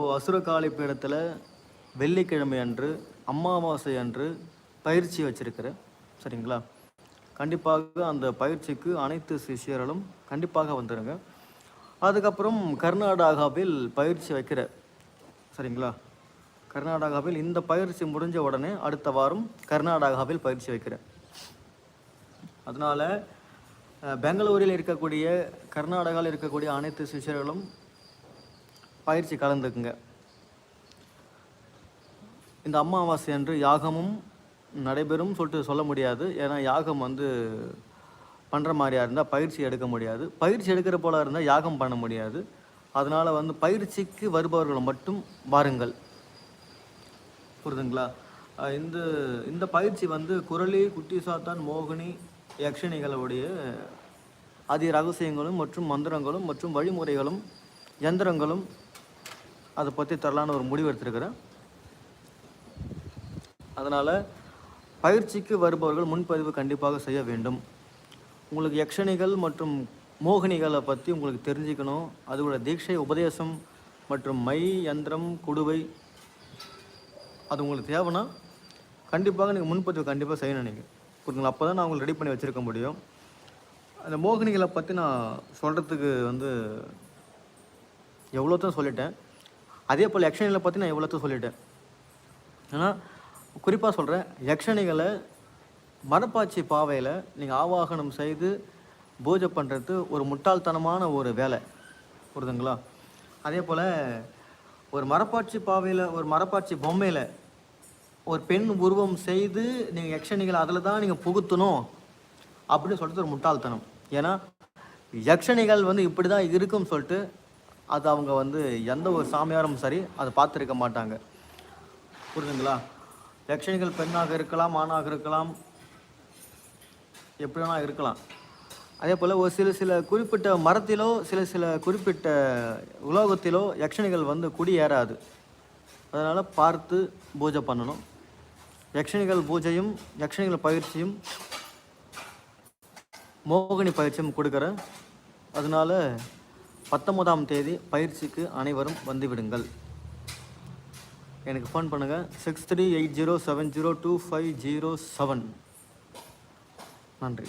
இப்போது அசுரகாளி பீடத்தில் வெள்ளிக்கிழமை அன்று அமாவாசை அன்று பயிற்சி வச்சுருக்கிறேன் சரிங்களா? கண்டிப்பாக அந்த பயிற்சிக்கு அனைத்து சிஷியர்களும் கண்டிப்பாக வந்துடுங்க அதுக்கப்புறம் கர்நாடகாவில் பயிற்சி வைக்கிற சரிங்களா? கர்நாடகாவில் இந்த பயிற்சி முடிஞ்ச உடனே அடுத்த வாரம் கர்நாடகாவில் பயிற்சி வைக்கிறேன் அதனால் பெங்களூரில் இருக்கக்கூடிய கர்நாடகாவில் இருக்கக்கூடிய அனைத்து சிஷியர்களும் பயிற்சி கலந்துக்குங்க. இந்த அமாவாசை அன்று யாகமும் நடைபெறும் சொல்லிட்டு சொல்ல முடியாது. ஏன்னா யாகம் வந்து பண்ணுற மாதிரியா இருந்தால் பயிற்சி எடுக்க முடியாது. பயிற்சி எடுக்கிற போல இருந்தால் யாகம் பண்ண முடியாது. அதனால் வந்து பயிற்சிக்கு வருபவர்கள் மட்டும் வாருங்கள். புரிதுங்களா? இந்த இந்த பயிற்சி வந்து குரலி குட்டி சாத்தான் மோகினி யக்ஷினிகளுடைய அதி ரகசியங்களும் மற்றும் மந்திரங்களும் மற்றும் வழிமுறைகளும் யந்திரங்களும் அதை பற்றி தரலான்னு ஒரு முடிவு எடுத்திருக்கிறேன். அதனால் பயிற்சிக்கு வருபவர்கள் முன்பதிவு கண்டிப்பாக செய்ய வேண்டும். உங்களுக்கு யக்ஷணிகள் மற்றும் மோகினிகளை பற்றி உங்களுக்கு தெரிஞ்சுக்கணும். அதோட தீட்சை உபதேசம் மற்றும் மை யந்திரம் குடுவை அது உங்களுக்கு தேவைன்னா கண்டிப்பாக நீங்கள் முன்பதிவு கண்டிப்பாக செய்யணும் நீங்கள் அப்போ தான் நான் உங்களுக்கு ரெடி பண்ணி வச்சுருக்க முடியும். அந்த மோகினிகளை பற்றி நான் சொல்கிறதுக்கு வந்து எவ்வளோத்தான் சொல்லிட்டேன். அதே போல் யக்ஷணிகளை பற்றி நான் எவ்வளோத்தான் சொல்லிட்டேன். ஆனால் குறிப்பாக சொல்கிறேன் யக்ஷணிகளை மரப்பாச்சி பாவையில் நீங்கள் ஆவாகனம் செய்து பூஜை பண்ணுறது ஒரு முட்டாள்தனமான ஒரு வேலை. புரிதுங்களா அதே போல் ஒரு மரப்பாட்சி பாவையில் ஒரு மரப்பாட்சி பொம்மையில் ஒரு பெண் உருவம் செய்து நீங்கள் யக்ஷணிகளை அதில் தான் நீங்கள் புகுத்தணும் அப்படின்னு சொல்லிட்டு ஒரு முட்டாள்தனம். ஏன்னா யக்ஷணிகள் வந்து இப்படி தான் இருக்கும்னு சொல்லிட்டு அது அவங்க வந்து எந்த ஒரு சாமியாரும் சரி அதை பார்த்துருக்க மாட்டாங்க. புரியுதுங்களா யக்ஷணிகள் பெண்ணாக இருக்கலாம் ஆணாக இருக்கலாம் எப்படி வேணால் இருக்கலாம். அதே போல் ஒரு சில சில குறிப்பிட்ட மரத்திலோ சில சில குறிப்பிட்ட உலோகத்திலோ யக்ஷணிகள் வந்து குடியேறாது அதனால் பார்த்து பூஜை பண்ணணும். யக்ஷணிகள் பூஜையும் யக்ஷணிகள் பயிற்சியும் மோகினி பயிற்சியும் கொடுக்குறேன். அதனால் பத்தொன்பதாம் தேதி பயிற்சிக்கு அனைவரும் வந்துவிடுங்கள். எனக்கு ஃபோன் பண்ணுங்கள் six three eight zero seven zero two five zero seven நன்றி.